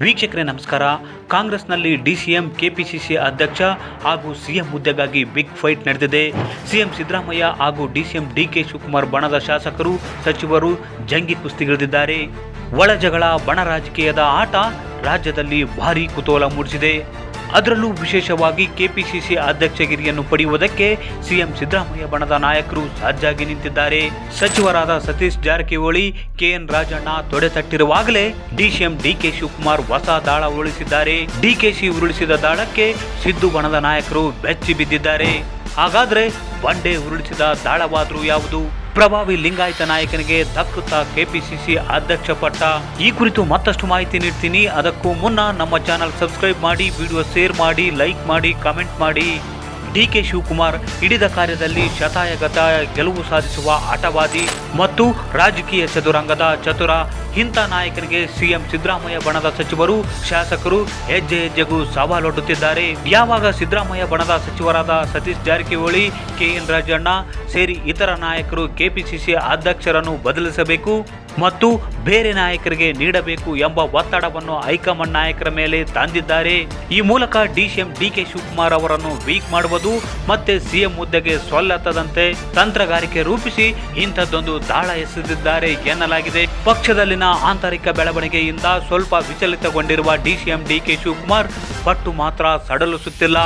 ವೀಕ್ಷಕರೇ, ನಮಸ್ಕಾರ. ಕಾಂಗ್ರೆಸ್ನಲ್ಲಿ ಡಿಸಿಎಂ, ಕೆಪಿಸಿಸಿ ಅಧ್ಯಕ್ಷ ಹಾಗೂ ಸಿಎಂ ಹುದ್ದೆಗಾಗಿ ಬಿಗ್ ಫೈಟ್ ನಡೆದಿದೆ. ಸಿಎಂ ಸಿದ್ದರಾಮಯ್ಯ ಹಾಗೂ ಡಿಸಿಎಂ ಡಿಕೆ ಶಿವಕುಮಾರ್ ಬಣದ ಶಾಸಕರು, ಸಚಿವರು ಜಂಗಿ ಕುಸ್ತಿಗಿಳಿದಿದ್ದಾರೆ. ಒಳ ಜಗಳ, ಬಣ ರಾಜಕೀಯದ ಆಟ ರಾಜ್ಯದಲ್ಲಿ ಭಾರೀ ಕುತೂಹಲ ಮೂಡಿಸಿದೆ. ಅದರಲ್ಲೂ ವಿಶೇಷವಾಗಿ ಕೆಪಿಸಿಸಿ ಅಧ್ಯಕ್ಷಗಿರಿಯನ್ನು ಪಡೆಯುವುದಕ್ಕೆ ಸಿಎಂ ಸಿದ್ದರಾಮಯ್ಯ ಬಣದ ನಾಯಕರು ಸಜ್ಜಾಗಿ ನಿಂತಿದ್ದಾರೆ. ಸಚಿವರಾದ ಸತೀಶ್ ಜಾರಕಿಹೊಳಿ, ಕೆಎನ್ ರಾಜಣ್ಣ ತೊಡೆ ತಟ್ಟಿರುವಾಗಲೇ ಡಿಸಿಎಂ ಡಿಕೆ ಶಿವಕುಮಾರ್ ಹೊಸ ದಾಳ ಉರುಳಿಸಿದ್ದಾರೆ. ಡಿಕೆಶಿ ಉರುಳಿಸಿದ ದಾಳಕ್ಕೆ ಸಿದ್ದು ಬಣದ ನಾಯಕರು ಬೆಚ್ಚಿ ಬಿದ್ದಿದ್ದಾರೆ. ಹಾಗಾದ್ರೆ ಬಂಡೆ ಉರುಳಿಸಿದ ದಾಳವಾದರೂ ಯಾವುದು? ಪ್ರಭಾವಿ ಲಿಂಗಾಯತ ನಾಯಕನಿಗೆ ದಕ್ಕುತ್ತಾ ಕೆಪಿಸಿಸಿ ಅಧ್ಯಕ್ಷ ಪಟ್ಟ. ಈ ಕುರಿತು ಮತ್ತಷ್ಟು ಮಾಹಿತಿ ನೀಡ್ತೀನಿ. ಅದಕ್ಕೂ ಮುನ್ನ ನಮ್ಮ ಚಾನಲ್ ಸಬ್ಸ್ಕ್ರೈಬ್ ಮಾಡಿ, ವಿಡಿಯೋ ಶೇರ್ ಮಾಡಿ, ಲೈಕ್ ಮಾಡಿ, ಕಾಮೆಂಟ್ ಮಾಡಿ. ಡಿ ಕೆ ಶಿವಕುಮಾರ್ ಹಿಡಿದ ಕಾರ್ಯದಲ್ಲಿ ಶತಾಯಗತ ಗೆಲುವು ಸಾಧಿಸುವ ಆಟವಾದಿ ಮತ್ತು ರಾಜಕೀಯ ಚದುರಂಗದ ಚತುರ ಇಂಥ ನಾಯಕರಿಗೆ ಸಿಎಂ ಸಿದ್ದರಾಮಯ್ಯ ಬಣದ ಸಚಿವರು, ಶಾಸಕರು ಹೆಜ್ಜೆ ಹೆಜ್ಜೆಗೂ ಸವಾಲೊಡ್ಡುತ್ತಿದ್ದಾರೆ. ಯಾವಾಗ ಸಿದ್ದರಾಮಯ್ಯ ಬಣದ ಸಚಿವರಾದ ಸತೀಶ್ ಜಾರಕಿಹೊಳಿ ಕೆಎನ್ ರಾಜಣ್ಣ ಸೇರಿ ಇತರ ನಾಯಕರು ಕೆಪಿಸಿಸಿ ಅಧ್ಯಕ್ಷರನ್ನು ಬದಲಿಸಬೇಕು? ಮತ್ತು ಬೇರೆ ನಾಯಕರಿಗೆ ನೀಡಬೇಕು ಎಂಬ ಒತ್ತಡವನ್ನು ಹೈಕಮಾಂಡ್ ನಾಯಕರ ಮೇಲೆ ತಂದಿದ್ದಾರೆ. ಈ ಮೂಲಕ ಡಿಸಿಎಂ ಡಿಕೆ ಶಿವಕುಮಾರ್ ಅವರನ್ನು ವೀಕ್ ಮಾಡುವುದು ಮತ್ತೆ ಸಿಎಂ ಹುದ್ದೆಗೆ ಸೊಲ್ಲತ್ತದಂತೆ ತಂತ್ರಗಾರಿಕೆ ರೂಪಿಸಿ ಇಂಥದ್ದೊಂದು ದಾಳ ಎಸೆದಿದ್ದಾರೆ ಎನ್ನಲಾಗಿದೆ. ಪಕ್ಷದಲ್ಲಿನ ಆಂತರಿಕ ಬೆಳವಣಿಗೆಯಿಂದ ಸ್ವಲ್ಪ ವಿಚಲಿತಗೊಂಡಿರುವ ಡಿಸಿಎಂ ಡಿಕೆ ಶಿವಕುಮಾರ್ ಪಟ್ಟು ಮಾತ್ರ ಸಡಲಿಸುತ್ತಿಲ್ಲ.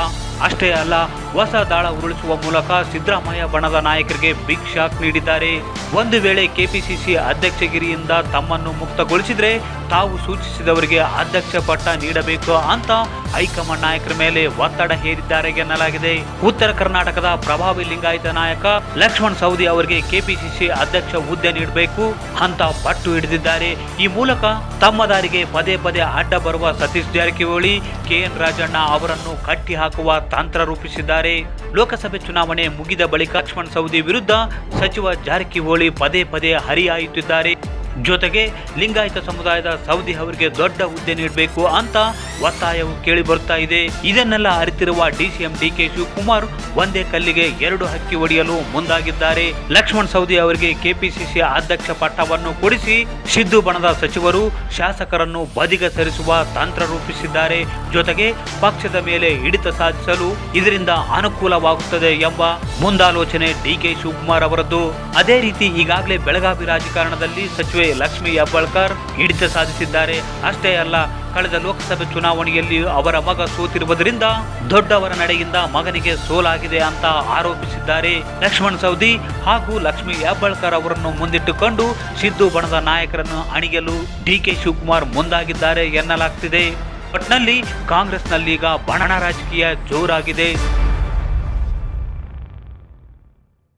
ಅಷ್ಟೇ ಅಲ್ಲ, ಹೊಸ ದಾಳ ಉರುಳಿಸುವ ಮೂಲಕ ಸಿದ್ದರಾಮಯ್ಯ ಬಣದ ನಾಯಕರಿಗೆ ಬಿಗ್ ಶಾಕ್ ನೀಡಿದ್ದಾರೆ. ಒಂದು ವೇಳೆ ಕೆಪಿಸಿಸಿ ಅಧ್ಯಕ್ಷಗಿರಿಯಿಂದ ತಮ್ಮನ್ನು ಮುಕ್ತಗೊಳಿಸಿದರೆ ತಾವು ಸೂಚಿಸಿದವರಿಗೆ ಅಧ್ಯಕ್ಷ ಪಟ್ಟ ನೀಡಬೇಕು ಅಂತ ಹೈಕಮಾಂಡ್ ನಾಯಕರ ಮೇಲೆ ಒತ್ತಡ ಹೇರಿದ್ದಾರೆ ಎನ್ನಲಾಗಿದೆ. ಉತ್ತರ ಕರ್ನಾಟಕದ ಪ್ರಭಾವಿ ಲಿಂಗಾಯತ ನಾಯಕ ಲಕ್ಷ್ಮಣ್ ಸವದಿ ಅವರಿಗೆ ಕೆಪಿಸಿಸಿ ಅಧ್ಯಕ್ಷ ಹುದ್ದೆ ನೀಡಬೇಕು. ಅಂತ ಪಟ್ಟು ಹಿಡಿದಿದ್ದಾರೆ. ಈ ಮೂಲಕ ತಮ್ಮ ದಾರಿಗೆ ಪದೇ ಪದೇ ಅಡ್ಡ ಬರುವ ಸತೀಶ್ ಜಾರಕಿಹೊಳಿ ಕೆಎನ್ ರಾಜಣ್ಣ ಅವರನ್ನು ಕಟ್ಟಿ ಹಾಕುವ ತಂತ್ರ ರೂಪಿಸಿದ್ದಾರೆ. ಲೋಕಸಭೆ ಚುನಾವಣೆ ಮುಗಿದ ಬಳಿಕ ಲಕ್ಷ್ಮಣ್ ಸವದಿ ವಿರುದ್ಧ ಸಚಿವ ಜಾರಕಿಹೊಳಿ ಪದೇ ಪದೇ ಹರಿಹಾಯುತ್ತಿದ್ದಾರೆ. ಜೊತೆಗೆ ಲಿಂಗಾಯತ ಸಮುದಾಯದ ಸೌದಿ ಅವರಿಗೆ ದೊಡ್ಡ ಹುದ್ದೆ ನೀಡಬೇಕು ಅಂತ ಒತ್ತಾಯವು ಕೇಳಿ ಬರ್ತಾ ಇದೆ. ಇದನ್ನೆಲ್ಲ ಅರಿತಿರುವ ಡಿಸಿಎಂ ಡಿಕೆ ಶಿವಕುಮಾರ್ ಒಂದೇ ಕಲ್ಲಿಗೆ ಎರಡು ಹಕ್ಕಿ ಹೊಡೆಯಲು ಮುಂದಾಗಿದ್ದಾರೆ. ಲಕ್ಷ್ಮಣ್ ಸೌದಿ ಅವರಿಗೆ ಕೆಪಿಸಿಸಿ ಅಧ್ಯಕ್ಷ ಪಟ್ಟವನ್ನು ಕೊಡಿಸಿ ಸಿದ್ದು ಬಣದ ಸಚಿವರು ಶಾಸಕರನ್ನು ಬದಿಗೆ ಸರಿಸುವ ತಂತ್ರ ರೂಪಿಸಿದ್ದಾರೆ. ಜೊತೆಗೆ ಪಕ್ಷದ ಮೇಲೆ ಹಿಡಿತ ಸಾಧಿಸಲು ಇದರಿಂದ ಅನುಕೂಲವಾಗುತ್ತದೆ ಎಂಬ ಮುಂದಾಲೋಚನೆ ಡಿಕೆ ಶಿವಕುಮಾರ್ ಅವರದ್ದು. ಅದೇ ರೀತಿ ಈಗಾಗಲೇ ಬೆಳಗಾವಿ ರಾಜಕಾರಣದಲ್ಲಿ ಸಚಿವೆ ಲಕ್ಷ್ಮಿ ಹೆಬ್ಬಾಳ್ಕರ್ ಹಿಡಿತ ಸಾಧಿಸಿದ್ದಾರೆ. ಅಷ್ಟೇ ಅಲ್ಲ ಕಳೆದ ಲೋಕಸಭೆ ಚುನಾವಣೆಯಲ್ಲಿ ಅವರ ಮಗ ಸೋತಿರುವುದರಿಂದ ದೊಡ್ಡವರ ನಡೆಯಿಂದ ಮಗನಿಗೆ ಸೋಲಾಗಿದೆ ಅಂತ ಆರೋಪಿಸಿದ್ದಾರೆ ಲಕ್ಷ್ಮಣ್ ಸೌದಿ ಹಾಗೂ ಲಕ್ಷ್ಮಿ ಹೆಬ್ಬಾಳ್ಕರ್ ಅವರನ್ನು ಮುಂದಿಟ್ಟುಕೊಂಡು ಸಿದ್ದು ಬಣದ ನಾಯಕರನ್ನು ಅಣಿಯಲು ಡಿಕೆ ಶಿವಕುಮಾರ್ ಮುಂದಾಗಿದ್ದಾರೆ ಎನ್ನಲಾಗ್ತಿದೆ. ಒಟ್ನಲ್ಲಿ ಕಾಂಗ್ರೆಸ್ನಲ್ಲೀಗ ಬಣನ ರಾಜಕೀಯ ಜೋರಾಗಿದೆ.